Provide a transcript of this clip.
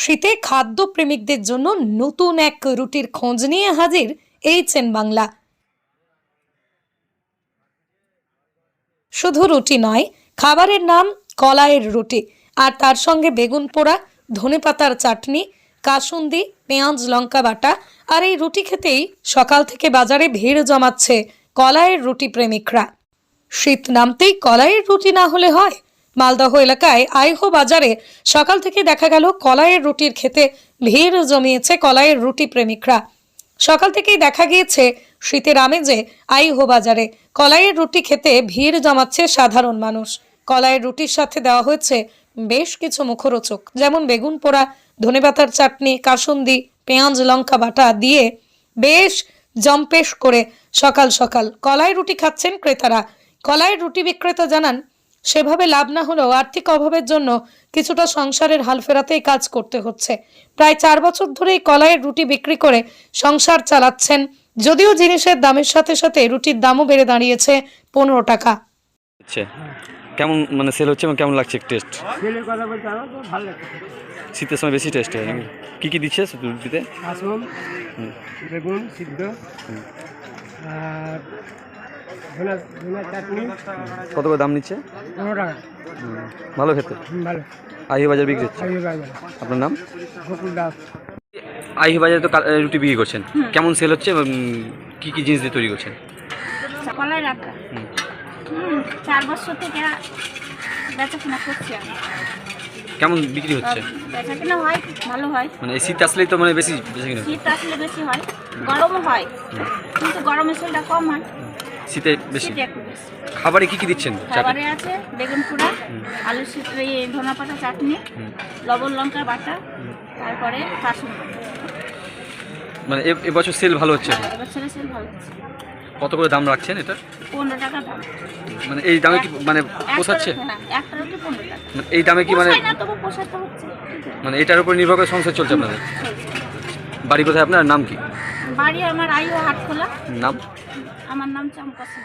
শীতে খাদ্য প্রেমিকদের জন্য নতুন এক রুটির খোঁজ নিয়ে হাজির এইচএন বাংলা। শুধু রুটি নয়, খাবারের নাম কলাইয়ের রুটি, আর তার সঙ্গে বেগুন পোড়া ধনেপাতার চাটনি, কাসুন্দি, পেঁয়াজ, লঙ্কা বাটা, আর এই রুটি খেতেই সকাল থেকে বাজারে ভিড় জমাচ্ছে কলাইয়ের রুটি প্রেমিকরা। শীত নামতেই কলাইয়ের রুটি না হলে হয় মালদহ এলাকায় আইহো বাজারে সকাল থেকে দেখা গেল কলাইয়ের রুটির খেতে ভিড় জমিয়েছে কলাইয়ের রুটি প্রেমিকরা। সকাল থেকেই দেখা গিয়েছে শীতের আমেজে আইহো বাজারে। কলাইয়ের রুটি খেতে ভিড় জমাচ্ছে সাধারণ মানুষ। কলাইয়ের রুটির সাথে দেওয়া হয়েছে বেশ কিছু মুখরোচক, যেমন বেগুন পোড়া, ধনেপাতার চাটনি, কাসুন্দি, পেঁয়াজ, লঙ্কা বাটা দিয়ে বেশ জম্পেশ করে সকাল সকাল কলাই রুটি খাচ্ছেন ক্রেতারা। কলাইয়ের রুটি বিক্রেতা জানান সেভাবে লাভ না হলেও আর্থিক অভাবের জন্য কিছুটা সংসারের হাল ফেরাতেই কাজ করতে হচ্ছে। প্রায় চার বছর ধরে এই কলাইয়ের রুটি বিক্রি করে সংসার চালাচ্ছেন যদিও জিনিসের দামের সাথে সাথে রুটির দামও বেড়ে দাঁড়িয়েছে পনেরো টাকা। আচ্ছা কেমন মানে সেল হচ্ছে এবং কেমন লাগছে টেস্ট ছেলের কথা বলতে আমার তো ভালো লাগে শীতের সময় বেশি টেস্ট হয় নাকি? কী কী দিচ্ছে রুটিতে? আসুন বেগুন সিদ্ধ আর ধনা ধনা চাটনি কত করে দাম নিচ্ছে? পনেরো টাকা। ভালো খেতে? ভালো। আইহি বাজার বিক্রি হচ্ছে? আপনার নাম? দাস। আইহি বাজারে তো রুটি বিক্রি করছেন। কেমন সেল হচ্ছে? কী কী জিনিস দিয়ে তৈরি করছেন? কলাই রাখা। চার বছর থেকে করছি কেমন বিক্রি হচ্ছে? হয় ভালো হয়। মানে শীত আসলেই তো মানে বেশি বেশি শীত আসলে বেশি হয়। গরমও হয়। কিন্তু গরমের সেলটা কম হয়। শীতে বেশি? শীতে একটু বেশি। খাবারে কী কী দিচ্ছেন খাবারে আছে বেগুন পোড়া আলু সিদ্ধ এই ধনা পাতা চাটনি লবণ লঙ্কা বাটা তারপরে মানে এ- এবছর সেল ভালো হচ্ছে সেল ভালো হচ্ছে। কত করে দাম রাখছেন এটা? পনেরো টাকা দাম। মানে এই দামে কি মানে পোষাচ্ছে? রুটি- হ্যাঁ একটা রুটি পনেরো টাকা। মানে এই দামে কি মানে পোষায় না তবু পোষাতে হচ্ছে। মানে এটার উপর নির্ভর করে সংসার চলছে আপনাদের? বাড়ি কোথায় আপনার? নাম কি? বাড়ি আমার আইও হাট খোলা নাম? আমার নাম চম্পা সিং